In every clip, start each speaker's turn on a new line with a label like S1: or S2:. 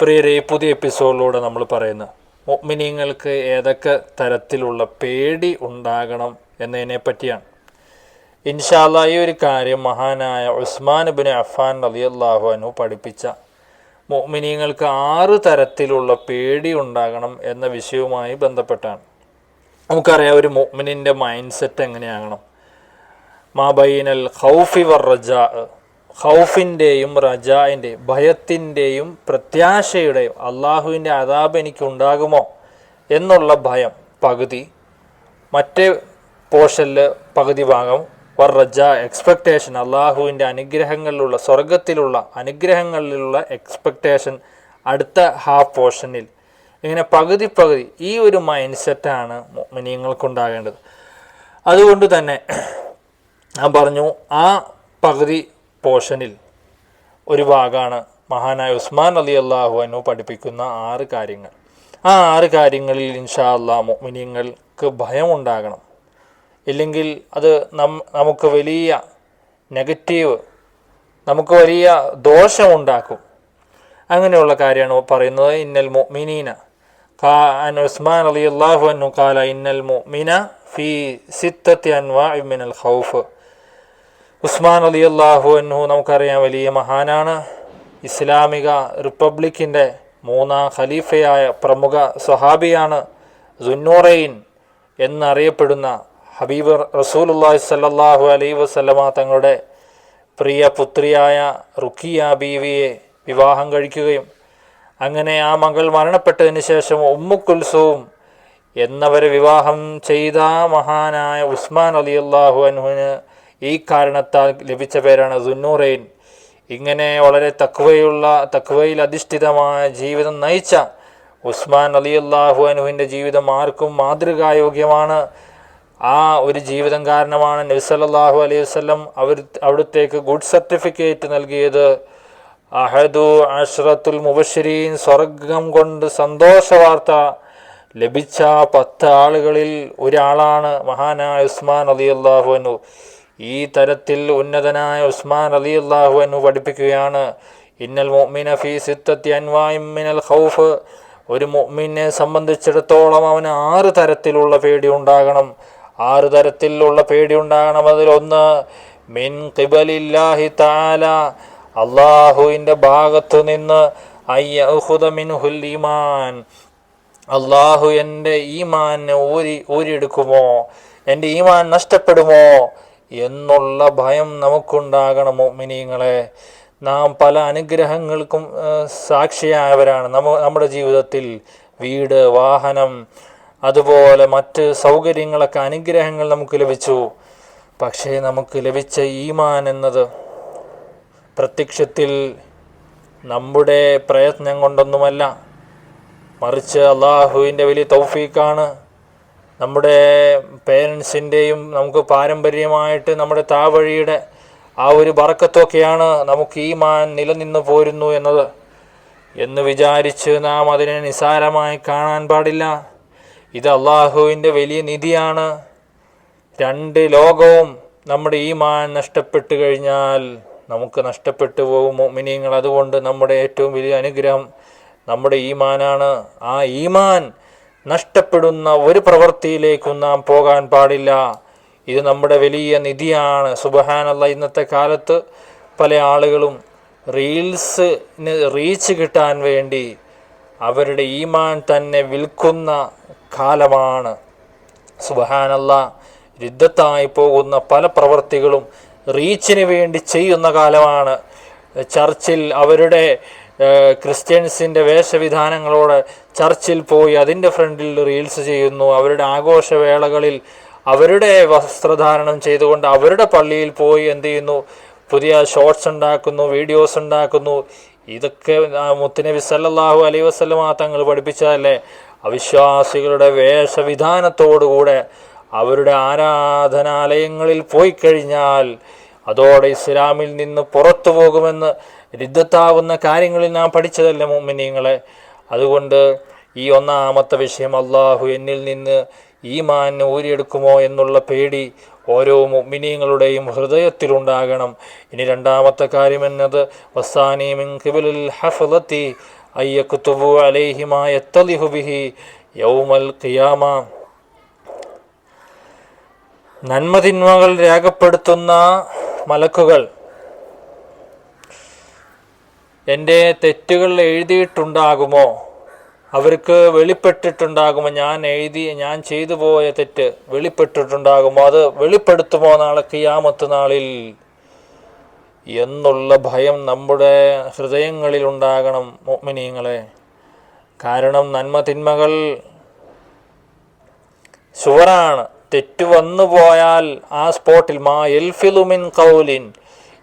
S1: പ്രിയരെ ഈ പുതിയ എപ്പിസോഡിലൂടെ നമ്മൾ പറയുന്ന മൊമിനിയങ്ങൾക്ക് ഏതൊക്കെ തരത്തിലുള്ള പേടി ഉണ്ടാകണം എന്നതിനെ പറ്റിയാണ് ഇൻഷാല്ല ഈ ഒരു കാര്യം മഹാനായ ഉസ്മാൻ ബിൻ അഫാൻ റളിയല്ലാഹു അൻഹു പഠിപ്പിച്ച മൊമിനിയങ്ങൾക്ക് ആറ് തരത്തിലുള്ള പേടി ഉണ്ടാകണം എന്ന വിഷയവുമായി ബന്ധപ്പെട്ടാണ്. നമുക്കറിയാം ഒരു മൊമിനിന്റെ മൈൻഡ് സെറ്റ് എങ്ങനെയാകണം മാബൈനൽ ഹൗഫി വർ റജാ ഖൗഫിന്റെയും റജായിന്റെയും ഭയത്തിന്റെയും പ്രത്യാശയുടെയും അള്ളാഹുവിന്റെ അതാബ് എനിക്ക് ഉണ്ടാകുമോ എന്നുള്ള ഭയം പകുതി. മറ്റേ പോർഷനിൽ പകുതി ഭാഗം വർ റജ എക്സ്പെക്റ്റേഷൻ അള്ളാഹുവിന്റെ അനുഗ്രഹങ്ങളിലുള്ള സ്വർഗത്തിലുള്ള അനുഗ്രഹങ്ങളിലുള്ള എക്സ്പെക്റ്റേഷൻ അടുത്ത ഹാഫ് പോർഷനിൽ. ഇങ്ങനെ പകുതി പകുതി ഈ ഒരു മൈൻഡ് സെറ്റാണ് മിനിയങ്ങൾക്കുണ്ടാകേണ്ടത് അതുകൊണ്ട് തന്നെ ഞാൻ പറഞ്ഞു ആ പകുതി പോർഷനിൽ ഒരു ഭാഗമാണ് മഹാനായ ഉസ്മാൻ അലി അള്ളാഹു അനു പഠിപ്പിക്കുന്ന ആറ് കാര്യങ്ങൾ. ആ ആറ് കാര്യങ്ങളിൽ ഇൻഷാ അള്ളാ മുഅ്മിനീങ്ങൾക്ക് ഭയമുണ്ടാകണം. ഇല്ലെങ്കിൽ അത് നം നമുക്ക് വലിയ നെഗറ്റീവ് നമുക്ക് വലിയ ദോഷമുണ്ടാക്കും. അങ്ങനെയുള്ള കാര്യമാണ് പറയുന്നത്. ഇന്നൽ മുഅ്മിനീന കാ അൻ ഉസ്മാൻ അലി അള്ളാഹു അനു കാല ഇന്നൽ മുഅ്മിന ഫി സിത്തത്തി അൻവാ മിനൽ ഖൗഫ്. ഉസ്മാൻ അലി അള്ളാഹു അൻഹു നമുക്കറിയാം വലിയ മഹാനാണ്. ഇസ്ലാമിക റിപ്പബ്ലിക്കിന്റെ മൂന്നാം ഖലീഫയായ പ്രമുഖ സ്വഹാബിയാണ് സുന്നൂറൈൻ എന്നറിയപ്പെടുന്ന ഹബീബ് റസൂലുല്ലാഹി സല്ലാഹു അലൈ വസ്ലമ തങ്ങളുടെ പ്രിയ പുത്രിയായ റുക്കിയ ബീവിയെ വിവാഹം കഴിക്കുകയും അങ്ങനെ ആ മകൾ മരണപ്പെട്ടതിന് ശേഷം ഉമ്മുക്കുൽസവും കുൽസൂം എന്നവരെ വിവാഹം ചെയ്ത മഹാനായ ഉസ്മാൻ അലി അള്ളാഹു അൻഹുവിന് ഈ കാരണത്താൽ ലഭിച്ച പേരാണ് സുന്നൂറൈൻ. ഇങ്ങനെ വളരെ തക്വയുള്ള തക്വയിൽ അധിഷ്ഠിതമായ ജീവിതം നയിച്ച ഉസ്മാൻ അലി അള്ളാഹു അനുവിന്റെ ജീവിതം ആർക്കും മാതൃകായോഗ്യമാണ്. ആ ഒരു ജീവിതം കാരണമാണ് നബിസല്ലാഹു അലൈഹി വസ്ലം അവർ അവിടുത്തേക്ക് ഗുഡ് സർട്ടിഫിക്കറ്റ് നൽകിയത്. അഹദു അഷ്റത്തുൽ മുബഷിരീൻ സ്വർഗം കൊണ്ട് സന്തോഷ വാർത്ത ലഭിച്ച പത്ത് ആളുകളിൽ ഒരാളാണ് മഹാനായ ഉസ്മാൻ അലി അള്ളാഹു അനു ഈ തരത്തിൽ ഉന്നതനായ ഉസ്മാൻ അലി അള്ളാഹു എന്ന് പഠിപ്പിക്കുകയാണ്. ഇന്നൽ മുഅ്മിന ഫി സിത്തത്തി അൻവായും മിനൽ ഖൗഫ്. ഒരു മൊമിനെ സംബന്ധിച്ചിടത്തോളം അവന് ആറ് തരത്തിലുള്ള പേടി ഉണ്ടാകണം. ആറ് തരത്തിലുള്ള പേടി ഉണ്ടാകണം. അതിലൊന്ന് മിൻ കിബലില്ലാഹി താല അള്ളാഹുവിന്റെ ഭാഗത്തു നിന്ന് അയ്യഹുദ മിൻഹുൽ ഈമാൻ. അള്ളാഹു എന്റെ ഈമാനെ ഊരി ഊരിയെടുക്കുമോ? എന്റെ ഈമാൻ നഷ്ടപ്പെടുമോ? എന്നുള്ള ഭയം നമുക്കുണ്ടാകണം മിനിങ്ങളെ നാം പല അനുഗ്രഹങ്ങൾക്കും സാക്ഷിയായവരാണ്. നമ്മ നമ്മുടെ ജീവിതത്തിൽ വീട് വാഹനം അതുപോലെ മറ്റ് സൗകര്യങ്ങളൊക്കെ അനുഗ്രഹങ്ങൾ നമുക്ക് ലഭിച്ചു. പക്ഷേ നമുക്ക് ലഭിച്ച ഈമാൻ എന്നത് പ്രത്യക്ഷത്തിൽ നമ്മുടെ പ്രയത്നം കൊണ്ടൊന്നുമല്ല. മറിച്ച് അള്ളാഹുവിന്റെ വലിയ തൗഫീക്കാണ് നമ്മുടെ പേരൻസിന്റെയും നമുക്ക് പാരമ്പര്യമായിട്ട് നമ്മുടെ താവഴിയുടെ ആ ഒരു ബറക്കത്തൊക്കെയാണ് നമുക്ക് ഈ മാൻ നിലനിന്ന് പോരുന്നു എന്നത്. എന്ന് വിചാരിച്ച് നാം അതിനെ നിസാരമായി കാണാൻ പാടില്ല. ഇത് അള്ളാഹുവിന്റെ വലിയ നിധിയാണ്. രണ്ട് ലോകവും നമ്മുടെ ഈ മാൻ നഷ്ടപ്പെട്ടു കഴിഞ്ഞാൽ നമുക്ക് നഷ്ടപ്പെട്ടു പോകും മിനിയങ്ങൾ അതുകൊണ്ട് നമ്മുടെ ഏറ്റവും വലിയ അനുഗ്രഹം നമ്മുടെ ഈമാനാണ്. ആ ഈമാൻ നഷ്ടപ്പെടുന്ന ഒരു പ്രവൃത്തിയിലേക്കും നാം പോകാൻ പാടില്ല. ഇത് നമ്മുടെ വലിയ നിധിയാണ്. സുബഹാനല്ല ഇന്നത്തെ കാലത്ത് പല ആളുകളും റീൽസിന് റീച്ച് കിട്ടാൻ വേണ്ടി അവരുടെ ഈമാൻ തന്നെ വിൽക്കുന്ന കാലമാണ്. സുബഹാനല്ല രുദ്ധത്തായി പോകുന്ന പല പ്രവൃത്തികളും റീച്ചിന് വേണ്ടി ചെയ്യുന്ന കാലമാണ്. ചർച്ചിൽ അവരുടെ ക്രിസ്ത്യൻസിന്റെ വേഷവിധാനങ്ങളോട് ചർച്ചിൽ പോയി അതിന്റെ ഫ്രണ്ടിൽ റീൽസ് ചെയ്യുന്നു. അവരുടെ ആഘോഷവേളകളിൽ അവരുടെ വസ്ത്രധാരണം ചെയ്തുകൊണ്ട് അവരുടെ പള്ളിയിൽ പോയി എന്ത് ചെയ്യുന്നു? പുതിയ ഷോർട്സ് ഉണ്ടാക്കുന്നു വീഡിയോസ് ഉണ്ടാക്കുന്നു. ഇതൊക്കെ മുത്തുനബി സല്ലാഹു അലൈ വസല്ലമ തങ്ങൾ പഠിപ്പിച്ചതല്ലേ? അവിശ്വാസികളുടെ വേഷവിധാനത്തോടുകൂടെ അവരുടെ ആരാധനാലയങ്ങളിൽ പോയി കഴിഞ്ഞാൽ അതോടെ ഇസ്ലാമിൽ നിന്ന് പുറത്തു പോകുമെന്ന് രുദ്ധത്താവുന്ന കാര്യങ്ങളിൽ നാം പഠിച്ചതല്ല മുമ്മിനിങ്ങളെ അതുകൊണ്ട് ഈ ഒന്നാമത്തെ വിഷയം അള്ളാഹു എന്നിൽ നിന്ന് ഈ മാൻ ഊരിയെടുക്കുമോ എന്നുള്ള പേടി ഓരോ മുഅ്മിനീങ്ങളുടെയും ഹൃദയത്തിലുണ്ടാകണം. ഇനി രണ്ടാമത്തെ കാര്യം എന്നത് വസാനി മിൻ ഖിബലിൽ ഹഫളത്തി അയ്യക്കുത്തുബു യൗമൽ ഖിയാമ. നന്മതിന്മകൾ രേഖപ്പെടുത്തുന്ന മലക്കുകൾ. എന്റെ തെറ്റുകൾ എഴുതിയിട്ടുണ്ടാകുമോ? അവർക്ക് വെളിപ്പെട്ടിട്ടുണ്ടാകുമോ? ഞാൻ എഴുതി ഞാൻ ചെയ്തു പോയ തെറ്റ് വെളിപ്പെട്ടിട്ടുണ്ടാകുമോ? അത് വെളിപ്പെടുത്തുമോ നാളെ കിയാമത്ത് നാളിൽ? എന്നുള്ള ഭയം നമ്മുടെ ഹൃദയങ്ങളിൽ ഉണ്ടാകണം മോമിനിയങ്ങളെ കാരണം നന്മ തിന്മകൾ ഷുവറാണ് തെറ്റ് വന്നു പോയാൽ ആ സ്പോട്ടിൽ മാ എൽഫിലുമിൻ കൗലിൻ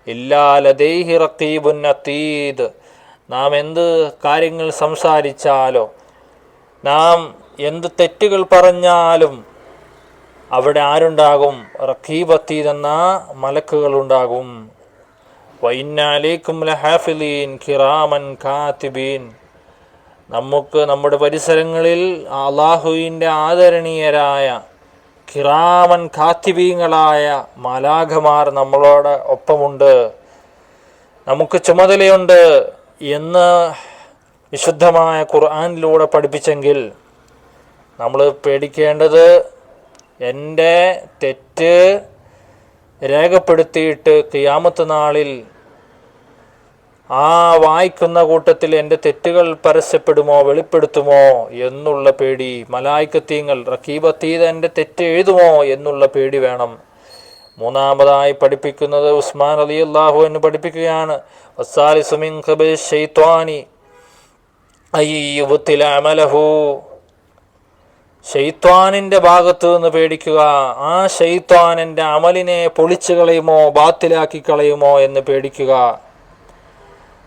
S1: ഇല്ലാലദേഹി റക്കീബുൻ അതീദ്. നാം എന്ത് കാര്യങ്ങൾ സംസാരിച്ചാലോ നാം എന്ത് തെറ്റുകൾ പറഞ്ഞാലും അവിടെ ആരുണ്ടാകും? റക്കീബ് അതീദ് എന്ന മലക്കുകളുണ്ടാകും വൈന്നാലേക്കും ലഹാഫിലീൻ കിറാമൻ കാത്തിബീൻ. നമുക്ക് നമ്മുടെ പരിസരങ്ങളിൽ അള്ളാഹുവിന്റെ ആദരണീയരായ കിറാമൻ കാത്തിബീങ്ങളായ മാലാഖമാർ നമ്മളോട് ഒപ്പമുണ്ട്. നമുക്ക് ചുമതലയുണ്ട് എന്ന് വിശുദ്ധമായ ഖുർആാനിലൂടെ പഠിപ്പിച്ചെങ്കിൽ നമ്മൾ പേടിക്കേണ്ടത് എന്റെ തെറ്റ് രേഖപ്പെടുത്തിയിട്ട് കിയാമത്ത് നാളിൽ ആ വായിക്കുന്ന കൂട്ടത്തിൽ എന്റെ തെറ്റുകൾ പരസ്യപ്പെടുമോ വെളിപ്പെടുത്തുമോ എന്നുള്ള പേടി. മലായിക്കത്തീങ്ങൾ റക്കീബത്തീത് എന്റെ തെറ്റ് എഴുതുമോ എന്നുള്ള പേടി വേണം. മൂന്നാമതായി പഠിപ്പിക്കുന്നത് ഉസ്മാൻ അലി അള്ളാഹു എന്ന് പഠിപ്പിക്കുകയാണ് ഷെയ്ത്വാനിന്റെ ഭാഗത്തു നിന്ന് പേടിക്കുക. ആ ഷെയ്ത്വാൻ എന്റെ അമലിനെ പൊളിച്ചു കളയുമോ ബാത്തിലാക്കി കളയുമോ എന്ന് പേടിക്കുക.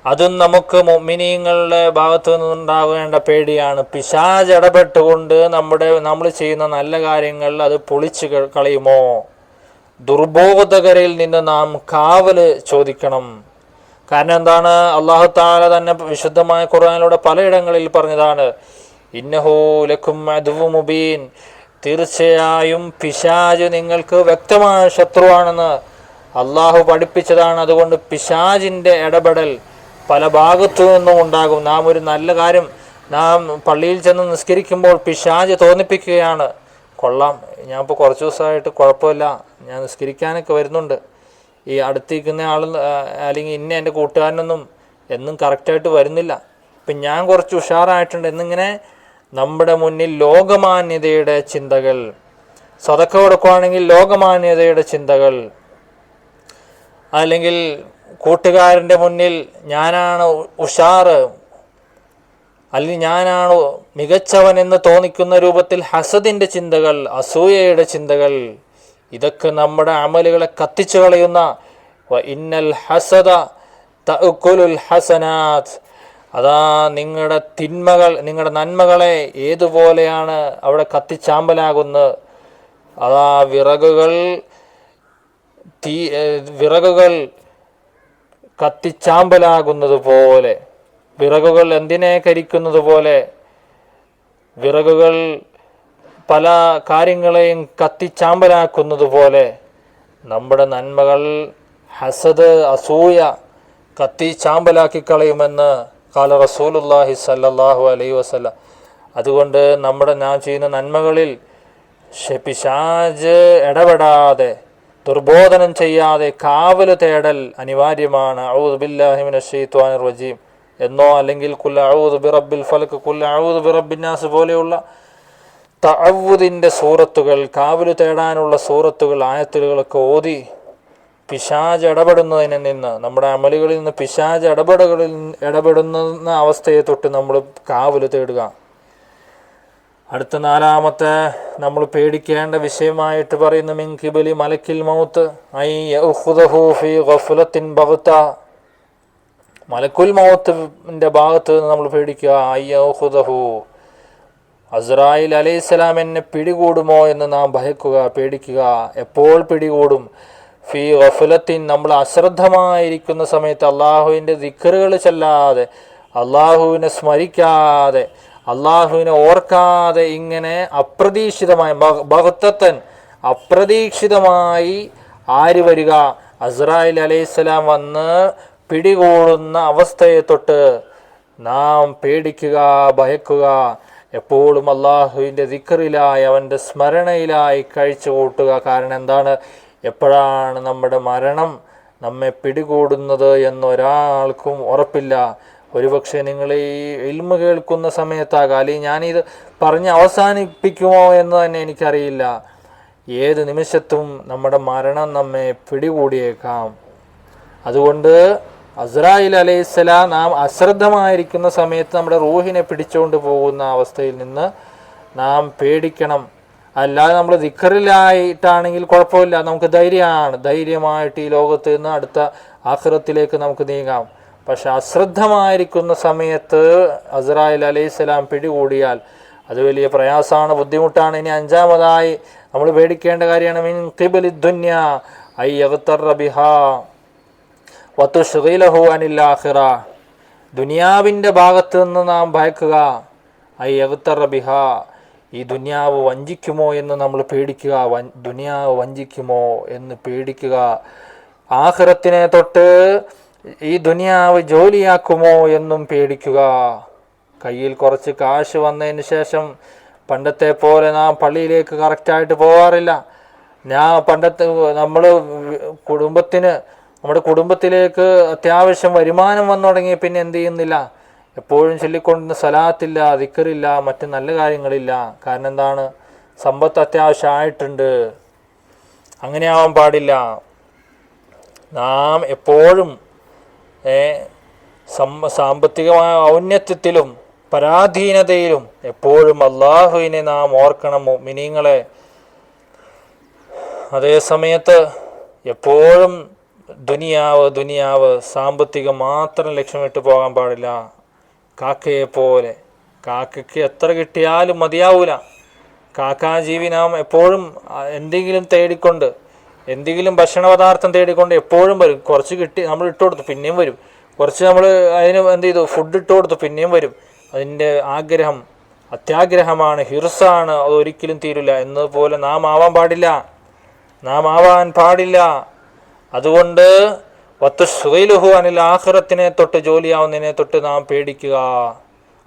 S1: അതും നമുക്ക് മിനിങ്ങളുടെ ഭാഗത്തു നിന്നുണ്ടാകേണ്ട പേടിയാണ്. പിശാജ് ഇടപെട്ടുകൊണ്ട് നമ്മുടെ നമ്മൾ ചെയ്യുന്ന നല്ല കാര്യങ്ങൾ അത് പൊളിച്ചു കളയുമോ? ദുർബോധകരിൽ നിന്ന് നാം കാവൽ ചോദിക്കണം. കാരണം എന്താണ്? അള്ളാഹു താല തന്നെ വിശുദ്ധമായ ഖുർആാനിലൂടെ പലയിടങ്ങളിൽ പറഞ്ഞതാണ് ഇന്നഹോ ഇന്നഹൂലക്കും മുബീൻ. തീർച്ചയായും പിശാജ് നിങ്ങൾക്ക് വ്യക്തമായ ശത്രുവാണെന്ന് അള്ളാഹു പഠിപ്പിച്ചതാണ്. അതുകൊണ്ട് പിശാജിന്റെ ഇടപെടൽ പല ഭാഗത്തു നിന്നും ഉണ്ടാകും. നാം ഒരു നല്ല കാര്യം നാം പള്ളിയിൽ ചെന്ന് നിസ്കരിക്കുമ്പോൾ പിശാജ് തോന്നിപ്പിക്കുകയാണ്. കൊള്ളാം. ഞാൻ ഇപ്പോൾ കുറച്ച് ദിവസമായിട്ട് കുഴപ്പമില്ല. ഞാൻ നിസ്കരിക്കാനൊക്കെ വരുന്നുണ്ട്. ഈ അടുത്തിരിക്കുന്ന ആൾ അല്ലെങ്കിൽ ഇന്ന എന്റെ കൂട്ടുകാരനൊന്നും എന്നും കറക്റ്റായിട്ട് വരുന്നില്ല. ഇപ്പം ഞാൻ കുറച്ച് ഉഷാറായിട്ടുണ്ട്. എന്നിങ്ങനെ നമ്മുടെ മുന്നിൽ ലോകമാന്യതയുടെ ചിന്തകൾ സ്വതക്ക കൊടുക്കുവാണെങ്കിൽ ലോകമാന്യതയുടെ ചിന്തകൾ അല്ലെങ്കിൽ കൂട്ടുകാരന്റെ മുന്നിൽ ഞാനാണ് ഉഷാറ്. അല്ലെങ്കിൽ ഞാനാണ് മികച്ചവൻ എന്ന് തോന്നിക്കുന്ന രൂപത്തിൽ ഹസദിന്റെ ചിന്തകൾ അസൂയയുടെ ചിന്തകൾ ഇതൊക്കെ നമ്മുടെ അമലുകളെ കത്തിച്ചു കളയുന്ന ഇന്നൽ ഹസദ തഅക്കുലുൽ ഹസനാത്ത് അതാ നിങ്ങളുടെ തിന്മകൾ നിങ്ങളുടെ നന്മകളെ ഏതുപോലെയാണ് അവിടെ കത്തിച്ചാമ്പലാകുന്നത്? അതാ വിറകുകൾ തീ വിറകുകൾ കത്തിച്ചാമ്പലാകുന്നത് പോലെ വിറകുകൾ എന്തിനെ കരിക്കുന്നത് പോലെ വിറകുകൾ പല കാര്യങ്ങളെയും കത്തിച്ചാമ്പലാക്കുന്നത് പോലെ നമ്മുടെ നന്മകൾ ഹസദ് അസൂയ കത്തിച്ചാമ്പലാക്കി കളയുമെന്ന് കാല റസൂലുല്ലാഹി സല്ലാഹു അലൈ വസല്ല. അതുകൊണ്ട് നമ്മുടെ ഞാൻ ചെയ്യുന്ന നന്മകളിൽ പിശാജ് ഇടപെടാതെ ദുർബോധനം ചെയ്യാതെ കാവൽ തേടൽ അനിവാര്യമാണ്. റജീം. എന്നോ അല്ലെങ്കിൽ കുല്ല ഔദ് ബിറബിൽ പോലെയുള്ള തഅവുദിന്റെ സൂറത്തുകൾ കാവൽ തേടാനുള്ള സൂറത്തുകൾ ആയത്തുകളൊക്കെ ഓതി പിശാജ് ഇടപെടുന്നതിന് നിന്ന് നമ്മുടെ അമലുകളിൽ നിന്ന് പിശാജ് ഇടപെടുകളിൽ ഇടപെടുന്ന അവസ്ഥയെ തൊട്ട് നമ്മൾ കാവൽ തേടുക. അടുത്ത നാലാമത്തെ നമ്മൾ പേടിക്കേണ്ട വിഷയമായിട്ട് പറയുന്ന മിങ്കിബലി മലക്കിൽ മൗത്ത് ഐ ഫി ഗഫുലത്തിൻ ബഹുത്ത മലക്കുൽ മൗത്തിന്റെ ഭാഗത്ത് നിന്ന് നമ്മൾ പേടിക്കുക അയ്യഹുദഹു അസ്രായിൽ അലൈഹിസ്സലാം എന്നെ പിടികൂടുമോ എന്ന് നാം ഭയക്കുക പേടിക്കുക. എപ്പോൾ പിടികൂടും? ഫി ഗഫുലത്തിൻ നമ്മൾ അശ്രദ്ധമായിരിക്കുന്ന സമയത്ത് അള്ളാഹുവിന്റെ ദിക്കറുകൾ ചെല്ലാതെ അള്ളാഹുവിനെ സ്മരിക്കാതെ അള്ളാഹുവിനെ ഓർക്കാതെ ഇങ്ങനെ അപ്രതീക്ഷിതമായി ബഹുത്തത്തൻ അപ്രതീക്ഷിതമായി ആര് വരിക? അസ്രായിൽ അലൈഹിസ്സലാം വന്ന് പിടികൂടുന്ന അവസ്ഥയെ തൊട്ട് നാം പേടിക്കുക ഭയക്കുക. എപ്പോഴും അള്ളാഹുവിന്റെ ദിക്കറിലായി അവന്റെ സ്മരണയിലായി കഴിച്ചു കൂട്ടുക. കാരണം എന്താണ്? എപ്പോഴാണ് നമ്മുടെ മരണം നമ്മെ പിടികൂടുന്നത് എന്നൊരാൾക്കും ഉറപ്പില്ല. ഒരുപക്ഷെ നിങ്ങൾ ഈ ഇൽമ കേൾക്കുന്ന സമയത്താകാം അല്ലെങ്കിൽ ഞാനിത് പറഞ്ഞ് അവസാനിപ്പിക്കുമോ എന്ന് തന്നെ എനിക്കറിയില്ല. ഏത് നിമിഷത്തും നമ്മുടെ മരണം നമ്മെ പിടികൂടിയേക്കാം. അതുകൊണ്ട് അസ്രായിൽ അലൈഹിസ്സലാം നാം അശ്രദ്ധമായിരിക്കുന്ന സമയത്ത് നമ്മുടെ റൂഹിനെ പിടിച്ചുകൊണ്ട് പോകുന്ന അവസ്ഥയിൽ നിന്ന് നാം പേടിക്കണം. അല്ലാതെ നമ്മൾ ദിക്കറിലായിട്ടാണെങ്കിൽ കുഴപ്പമില്ല. നമുക്ക് ധൈര്യമാണ്. ധൈര്യമായിട്ട് ഈ ലോകത്ത് നിന്ന് അടുത്ത ആഖിറത്തിലേക്ക് നമുക്ക് നീങ്ങാം. പക്ഷെ അശ്രദ്ധമായിരിക്കുന്ന സമയത്ത് അസ്രായിൽ അലൈഹിസ്സലാം പിടികൂടിയാൽ അത് വലിയ പ്രയാസമാണ് ബുദ്ധിമുട്ടാണ്. ഇനി അഞ്ചാമതായി നമ്മൾ പേടിക്കേണ്ട കാര്യമാണ് മിൻ കിബലി ദുന്യ ഐ യഗത്തർ റബിഹ വത്തു വത്തുഷീലഹു അനില്ലാഹിറ. ദുനിയാവിന്റെ ഭാഗത്ത് നിന്ന് നാം ഭയക്കുക ഐ യഗ്തറ റബിഹ ഈ ദുനിയാവ് വഞ്ചിക്കുമോ എന്ന് നമ്മൾ പേടിക്കുക വൻ ദുനിയാവ് വഞ്ചിക്കുമോ എന്ന് പേടിക്കുക. ആഹ്റത്തിനെ തൊട്ട് ഈ ദുനിയാവ് ജോലിയാക്കുമോ എന്നും പേടിക്കുക. കയ്യിൽ കുറച്ച് കാശ് വന്നതിന് ശേഷം പണ്ടത്തെ പോലെ നാം പള്ളിയിലേക്ക് കറക്റ്റായിട്ട് പോകാറില്ല ഞാൻ പണ്ടത്തെ നമ്മൾ കുടുംബത്തിന് നമ്മുടെ കുടുംബത്തിലേക്ക് അത്യാവശ്യം വരുമാനം വന്നു തുടങ്ങി പിന്നെ എന്ത് ചെയ്യുന്നില്ല. എപ്പോഴും ചൊല്ലിക്കൊണ്ടുന്ന സലാത്തില്ല ദിക്കറില്ല മറ്റ് നല്ല കാര്യങ്ങളില്ല. കാരണം എന്താണ്? സമ്പത്ത് അത്യാവശ്യമായിട്ടുണ്ട് അങ്ങനെ ആവാൻ പാടില്ല. നാം എപ്പോഴും സാമ്പത്തികമായ ഔന്നത്യത്തിലും പരാധീനതയിലും എപ്പോഴും അള്ളാഹുവിനെ നാം ഓർക്കണം മിനിങ്ങളെ അതേ സമയത്ത് എപ്പോഴും ദുനിയാവ് ദുനിയാവ് സാമ്പത്തികം മാത്രം ലക്ഷ്യമിട്ട് പോകാൻ പാടില്ല. കാക്കയെ പോലെ. കാക്കയ്ക്ക് എത്ര കിട്ടിയാലും മതിയാവൂല. കാക്കാജീവി നാം എപ്പോഴും എന്തെങ്കിലും തേടിക്കൊണ്ട് എന്തെങ്കിലും ഭക്ഷണ പദാർത്ഥം തേടിക്കൊണ്ട് എപ്പോഴും വരും. കുറച്ച് കിട്ടി നമ്മൾ ഇട്ട് കൊടുത്തു പിന്നെയും വരും. കുറച്ച് നമ്മൾ അതിന് എന്ത് ചെയ്തു? ഫുഡ് ഇട്ട് കൊടുത്തു പിന്നെയും വരും. അതിന്റെ ആഗ്രഹം അത്യാഗ്രഹമാണ് ഹിർസാണ് അത് ഒരിക്കലും തീരില്ല. എന്നതുപോലെ നാം ആവാൻ പാടില്ല. നാം ആവാൻ പാടില്ല. അതുകൊണ്ട് വത്തുഹു അനിൽ ആഹ്റത്തിനെ തൊട്ട് ജോലിയാവുന്നതിനെ തൊട്ട് നാം പേടിക്കുക.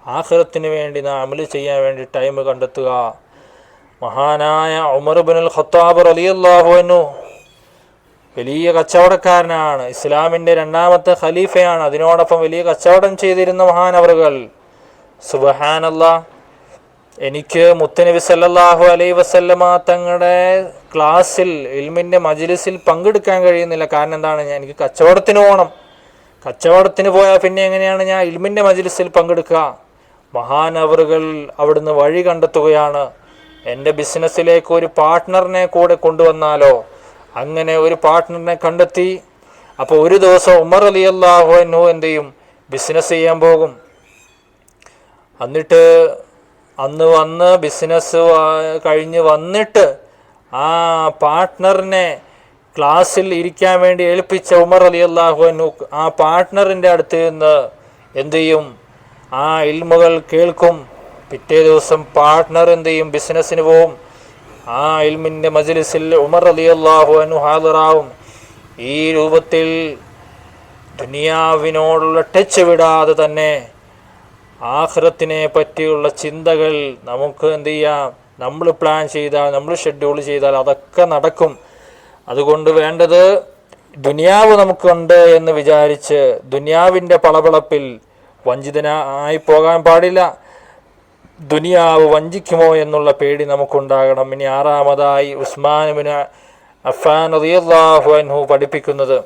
S1: ആഹ്റത്തിന് വേണ്ടി നാം അമൽ ചെയ്യാൻ വേണ്ടി ടൈം കണ്ടെത്തുക. മഹാനായ ഉമർ ഖത്താബർ ഖത്താബ് റലിയല്ലാഹുവിനു വലിയ കച്ചവടക്കാരനാണ്. ഇസ്ലാമിന്റെ രണ്ടാമത്തെ ഖലീഫയാണ്. അതിനോടൊപ്പം വലിയ കച്ചവടം ചെയ്തിരുന്ന മഹാനവറുകൾ. സുബഹാനല്ല. എനിക്ക് മുത്തനബി സല്ലാഹു അലൈ വസല്ലമ തങ്ങളുടെ ക്ലാസ്സിൽ ഇൽമിന്റെ മജ്ലിസിൽ പങ്കെടുക്കാൻ കഴിയുന്നില്ല. കാരണം എന്താണ്? ഞാൻ എനിക്ക് കച്ചവടത്തിന് പോകണം കച്ചവടത്തിന് പോയാൽ പിന്നെ എങ്ങനെയാണ് ഞാൻ ഇൽമിന്റെ മജ്ലിസിൽ പങ്കെടുക്കുക? മഹാനവറുകൾ അവിടുന്ന് വഴി കണ്ടെത്തുകയാണ്. എന്റെ ബിസിനസ്സിലേക്ക് ഒരു പാർട്ട്ണറിനെ കൂടെ കൊണ്ടുവന്നാലോ? അങ്ങനെ ഒരു പാർട്ട്ണറിനെ കണ്ടെത്തി. അപ്പോൾ ഒരു ദിവസം ഉമർ അലി അള്ളാഹു എന്നോ എന്ത് ചെയ്യും? ബിസിനസ് ചെയ്യാൻ പോകും. എന്നിട്ട് അന്ന് വന്ന് ബിസിനസ് കഴിഞ്ഞ് വന്നിട്ട് ആ പാർട്ട്ണറിനെ ക്ലാസ്സിൽ ഇരിക്കാൻ വേണ്ടി ഏൽപ്പിച്ച ഉമർ അലി അള്ളാഹു ആ പാർട്ട്ണറിന്റെ അടുത്ത് നിന്ന് എന്ത് ചെയ്യും? ആ ഇൽമുകൾ കേൾക്കും. പിറ്റേ ദിവസം പാർട്ട്ണർ എന്ത് ചെയ്യും? ബിസിനസ്സിന് പോവും ആ ഇൽമിന്റെ മജ്ലിസിൽ ഉമർ അലി അള്ളാഹു അനു ഹാജറാവും ഈ രൂപത്തിൽ ദുനിയാവിനോടുള്ള ടച്ച് വിടാതെ തന്നെ ആഹ്റത്തിനെ പറ്റിയുള്ള ചിന്തകൾ നമുക്ക് എന്ത് ചെയ്യാം? നമ്മൾ പ്ലാൻ ചെയ്താൽ നമ്മൾ ഷെഡ്യൂൾ ചെയ്താൽ അതൊക്കെ നടക്കും. അതുകൊണ്ട് വേണ്ടത് ദുനിയാവ് നമുക്കുണ്ട് എന്ന് വിചാരിച്ച് ദുനിയാവിന്റെ പളപളപ്പിൽ വഞ്ചിതനായി പോകാൻ പാടില്ല. ദുനിയാവ് വഞ്ചിക്കുമോ എന്നുള്ള പേടി നമുക്കുണ്ടാകണം. ഇനി ആറാമതായി ഉസ്മാനുബിന് അഫാൻ റിയാഹു അൻഹു പഠിപ്പിക്കുന്നത്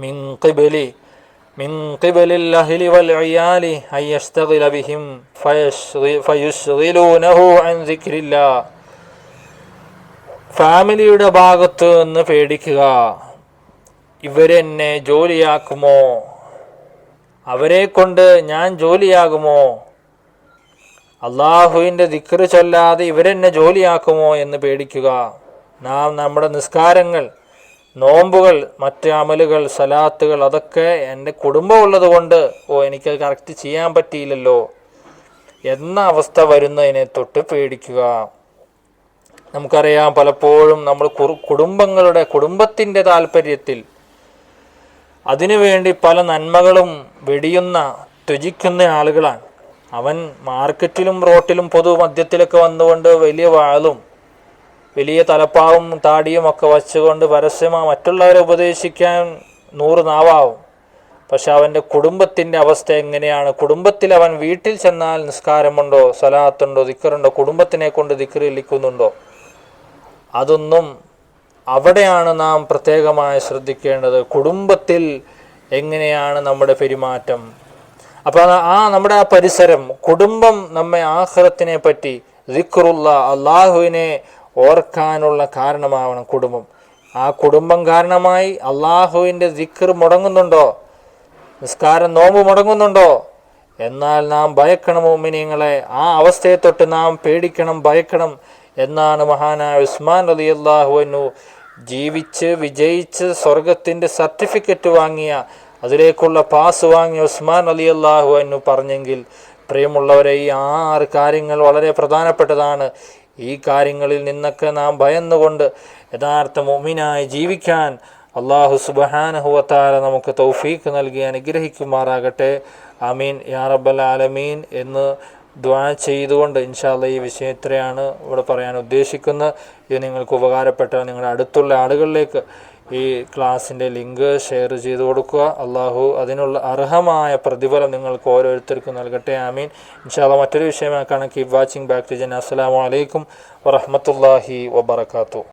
S1: മിൻ ഖിബലി മിൻ വൽ ബിഹിം അൻ ഫാമിലിയുടെ ഭാഗത്ത് നിന്ന് പേടിക്കുക. ഇവരെന്നെ ജോലിയാക്കുമോ? അവരെ കൊണ്ട് ഞാൻ ജോലിയാകുമോ? അള്ളാഹുവിന്റെ ദിക്റ് ചൊല്ലാതെ ഇവരെന്നെ ജോലിയാക്കുമോ എന്ന് പേടിക്കുക. നാം നമ്മുടെ നിസ്കാരങ്ങൾ നോമ്പുകൾ മറ്റ് അമലുകൾ സലാത്തുകൾ അതൊക്കെ എന്റെ കുടുംബം ഉള്ളത് കൊണ്ട് ഓ എനിക്ക് കറക്റ്റ് ചെയ്യാൻ പറ്റിയില്ലല്ലോ. എന്ന അവസ്ഥ വരുന്നതിനെ തൊട്ട് പേടിക്കുക. നമുക്കറിയാം പലപ്പോഴും നമ്മൾ കുടുംബങ്ങളുടെ കുടുംബത്തിന്റെ താല്പര്യത്തിൽ അതിനുവേണ്ടി പല നന്മകളും വെടിയുന്ന ത്യജിക്കുന്ന ആളുകളാണ്. അവൻ മാർക്കറ്റിലും റോട്ടിലും പൊതുമധ്യത്തിലൊക്കെ വന്നുകൊണ്ട് വലിയ വാളും വലിയ തലപ്പാവും താടിയും ഒക്കെ വച്ചുകൊണ്ട് പരസ്യമായി മറ്റുള്ളവരെ ഉപദേശിക്കാൻ നൂറ് നാവാവും. പക്ഷെ അവന്റെ കുടുംബത്തിന്റെ അവസ്ഥ എങ്ങനെയാണ്? കുടുംബത്തിൽ അവൻ വീട്ടിൽ ചെന്നാൽ നിസ്കാരമുണ്ടോ? സലാത്തുണ്ടോ ദിക്കറുണ്ടോ? കുടുംബത്തിനെ കൊണ്ട് ദിക്കറിലിക്കുന്നുണ്ടോ അതൊന്നും അവിടെയാണ് നാം പ്രത്യേകമായി ശ്രദ്ധിക്കേണ്ടത്. കുടുംബത്തിൽ എങ്ങനെയാണ് നമ്മുടെ പെരുമാറ്റം? അപ്പോൾ ആ നമ്മുടെ ആ പരിസരം കുടുംബം നമ്മെ ആഹ്റത്തിനെ പറ്റി ദിക്റുള്ള അള്ളാഹുവിനെ ഓർക്കാനുള്ള കാരണമാവണം കുടുംബം. ആ കുടുംബം കാരണമായി അള്ളാഹുവിന്റെ ദിക്ർ മുടങ്ങുന്നുണ്ടോ? നിസ്കാരം നോമ്പ് മുടങ്ങുന്നുണ്ടോ? എന്നാൽ നാം ഭയക്കണം ഉമ്മിനിയങ്ങളെ ആ അവസ്ഥയെ തൊട്ട് നാം പേടിക്കണം ഭയക്കണം എന്നാണ് മഹാനായ ഉസ്മാൻ അലി അള്ളാഹുവിനു ജീവിച്ച് വിജയിച്ച് സ്വർഗത്തിന്റെ സർട്ടിഫിക്കറ്റ് വാങ്ങിയ അതിലേക്കുള്ള പാസ് വാങ്ങി ഉസ്മാൻ അലി അള്ളാഹു എന്ന് പറഞ്ഞെങ്കിൽ പ്രിയമുള്ളവരെ ഈ ആറ് കാര്യങ്ങൾ വളരെ പ്രധാനപ്പെട്ടതാണ്. ഈ കാര്യങ്ങളിൽ നിന്നൊക്കെ നാം ഭയന്നുകൊണ്ട് യഥാർത്ഥ മുമിനായി ജീവിക്കാൻ അള്ളാഹു സുബഹാനഹുവത്താല നമുക്ക് തൗഫീഖ് നൽകി അനുഗ്രഹിക്കുമാറാകട്ടെ. അമീൻ യാ റബ്ബൽ ആലമീൻ എന്ന് ദ്വാ ചെയ്തുകൊണ്ട് ഇൻഷാല്ല ഈ വിഷയത്രയാണ് ഇവിടെ പറയാൻ ഉദ്ദേശിക്കുന്നത്. ഇത് നിങ്ങൾക്ക് ഉപകാരപ്പെട്ട നിങ്ങളുടെ അടുത്തുള്ള ആളുകളിലേക്ക് ഈ ക്ലാസ്സിന്റെ ലിങ്ക് ഷെയർ ചെയ്ത് കൊടുക്കുക. അള്ളാഹു അതിനുള്ള അർഹമായ പ്രതിഫലം നിങ്ങൾക്ക് ഓരോരുത്തർക്കും നൽകട്ടെ. ആമീൻ. ഇൻഷാല്ല മറ്റൊരു വിഷയമാക്കാണ് കീപ് വാച്ചിങ് ബാക്ക് ടു ജൻ അസ്സലാമു അലൈക്കും വറഹമത്തല്ലാഹി വബർക്കാത്തു